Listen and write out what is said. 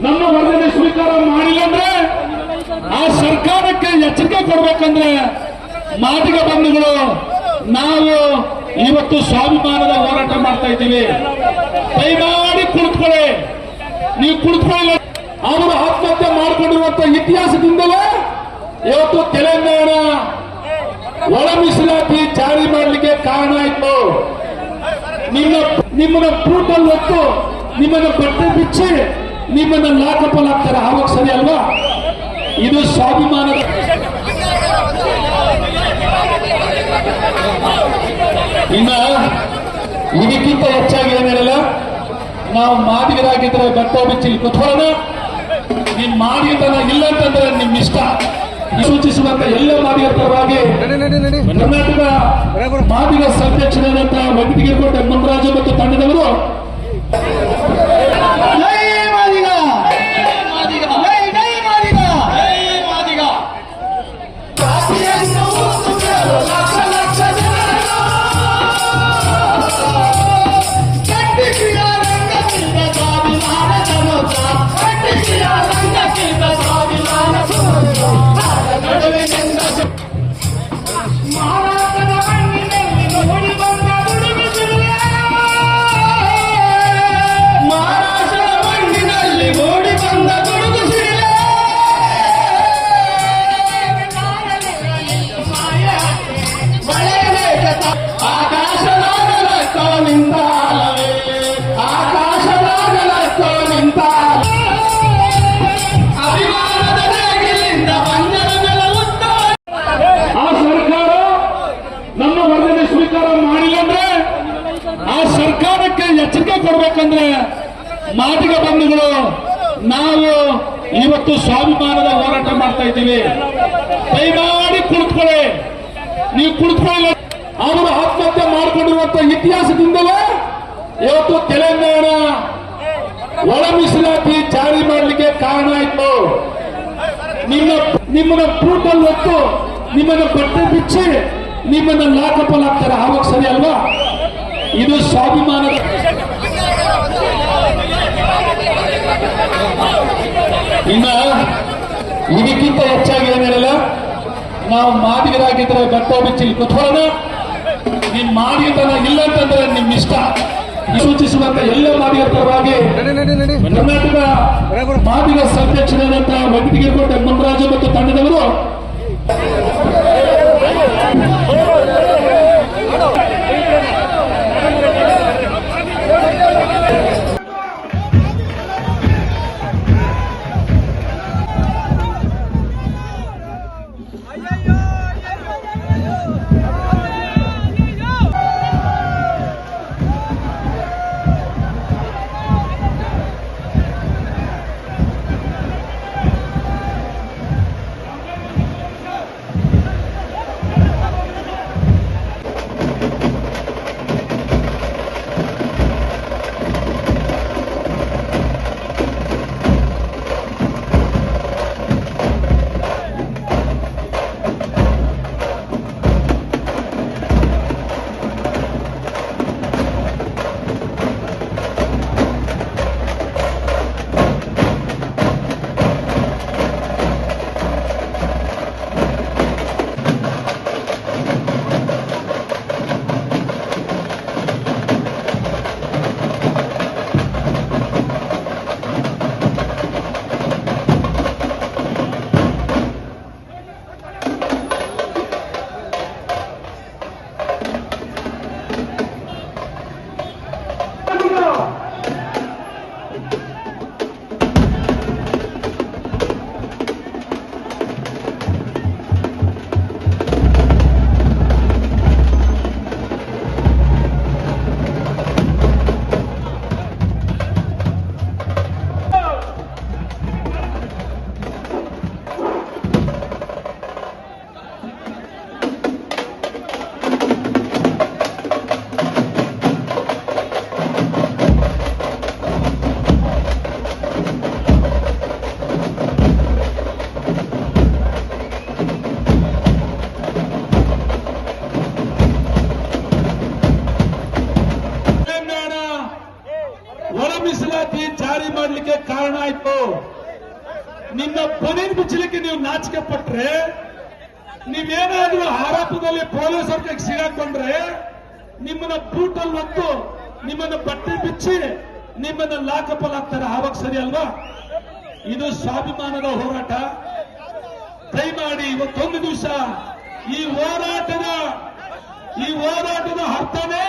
ನಮ್ಮ ವರದಿ ಸ್ವೀಕಾರ ಮಾಡಿಲ್ಲ ಅಂದ್ರೆ ಆ ಸರ್ಕಾರಕ್ಕೆ ಎಚ್ಚರಿಕೆ ಕೊಡ್ಬೇಕಂದ್ರೆ ಮಾದಿಗ ಬಂಧುಗಳು, ನಾವು ಇವತ್ತು ಸ್ವಾಭಿಮಾನದ ಹೋರಾಟ ಮಾಡ್ತಾ ಇದ್ದೀವಿ. ದಯಮಾಡಿ ಕುಳಿತುಕೊಳ್ಳಿ. ನೀವು ಕುಳಿತುಕೊಳ್ಳಿ. ಅವರು ಆತ್ಮಹತ್ಯೆ ಮಾಡಿಕೊಂಡಿರುವಂತ ಇತಿಹಾಸದಿಂದಲೇ ಇವತ್ತು ತೆಲಂಗಾಣ ಒಳ ಮೀಸಲಾತಿ ಜಾರಿ ಮಾಡಲಿಕ್ಕೆ ಕಾರಣ ಇತ್ತು. ನಿಮ್ಮ, ನಿಮ್ಮನ್ನ ಬೂಟಲ್ಲಿ ಹೊತ್ತು ನಿಮ್ಮನ್ನ ಬಟ್ಟೆ ಬಿಚ್ಚಿ ನಿಮ್ಮನ್ನ ಲಾಕಪಲ್ ಹಾಕ್ತಾರೆ ಆವಾಗ ಸರಿ ಅಲ್ವಾ? ಇದು ಸ್ವಾಭಿಮಾನದ ಇನ್ನ ಇದಕ್ಕಿಂತ ಹೆಚ್ಚಾಗಿ ಏನಿರಲ್ಲ ನಾವು ಮಾದಿಗರಾಗಿದ್ರೆ ಬಟ್ಟೆ ಬಿಚ್ಚಿ ಕುತ್ಕೊಳ್ಳೋಣ. ನಿಮ್ ಮಾದಿಗತನ ಇಲ್ಲ ಅಂತಂದ್ರೆ ನಿಮ್ ಇಷ್ಟ. ಸೂಚಿಸುವಂತ ಎಲ್ಲ ಮಾದಿಗರ ಪರವಾಗಿ ಕರ್ನಾಟಕ ಮಾದಿಗ ಸಂರಕ್ಷಣೆ ವೆಂಕಟಗಿರಿಕೋಟೆ ಮುನ್ರಾಜು ಮತ್ತು ತಂಡದವರು ಎಚ್ಚರಿಕೆ ಕೊಡ್ಬೇಕಂದ್ರೆ ಮಾದಿಗ ಬಂಧುಗಳು ನಾವು ಇವತ್ತು ಸ್ವಾಭಿಮಾನದ ಹೋರಾಟ ಮಾಡ್ತಾ ಇದ್ದೀವಿ. ದಯಮಾಡಿ ಕುಳಿತುಕೊಳ್ಳಿ. ನೀವು ಕುಳಿತುಕೊಳ್ಳಿ. ಅವರು ಆತ್ಮಹತ್ಯೆ ಮಾಡಿಕೊಂಡಿರುವಂತ ಇತಿಹಾಸದಿಂದಲೇ ಇವತ್ತು ತೆಲಂಗಾಣ ಒಳ ಮೀಸಲಾತಿ ಜಾರಿ ಮಾಡಲಿಕ್ಕೆ ಕಾರಣ ಆಯ್ತು. ನಿಮ್ಮ, ನಿಮ್ಮನ್ನ ಬೂಟಲ್ಲಿ ಹೊತ್ತು ನಿಮ್ಮನ್ನ ಬಟ್ಟೆ ಬಿಚ್ಚಿ, ನಿಮ್ಮನ್ನ ಲಾಕಪಲ್ ಹಾಕ್ತಾರೆ. ಆವಾಗ ಸರಿ ಅಲ್ವಾ? ಇದು ಸ್ವಾಭಿಮಾನದ ಇನ್ನ ಇದಕ್ಕಿಂತ ಹೆಚ್ಚಾಗಿ ಏನಿರಲ್ಲ ನಾವು ಮಾದಿಗರಾಗಿದ್ರೆ ಬಟ್ಟೆ ಬಿಚ್ಚಿ ಕುತ್ಕೊಳ್ಳೋಣ. ನಿಮ್ ಮಾದಿಗತನ ಇಲ್ಲ ಅಂತಂದ್ರೆ ನಿಮ್ ಇಷ್ಟ. ಸೂಚಿಸುವಂತ ಎಲ್ಲ ಮಾದಿಗರ ಪರವಾಗಿ ಕರ್ನಾಟಕ ಮಾದಿಗ ಸಂರಕ್ಷಣೆ ವೆಂಕಟಗಿರಿಕೋಟೆ ಮುನ್ರಾಜು ಮತ್ತು ತಂಡದವರು ಬನೀನ್ ಬಿಚ್ಚಲಿಕ್ಕೆ ನೀವು ನಾಚಿಕೆ ಪಟ್ರೆ, ನೀವೇನಾದ್ರೂ ಆರೋಪದಲ್ಲಿ ಪೊಲೀಸ್ ಕೈಗೆ ಸಿಗಾಕೊಂಡ್ರೆ ನಿಮ್ಮನ್ನ ಬೂಟಲ್ ಹೊತ್ತು ನಿಮ್ಮನ್ನ ಬಟ್ಟೆ ಬಿಚ್ಚಿ ನಿಮ್ಮನ್ನ ಲಾಕಪಲ್ ಹಾಕ್ತಾರೆ. ಆವಾಗ ಸರಿ ಅಲ್ವಾ? ಇದು ಸ್ವಾಭಿಮಾನದ ಹೋರಾಟ. ದಯಮಾಡಿ ಇವತ್ತೊಂದು ದಿವಸ ಈ ಹೋರಾಟದ ಈ ಹೋರಾಟದ ಅರ್ಥನೇ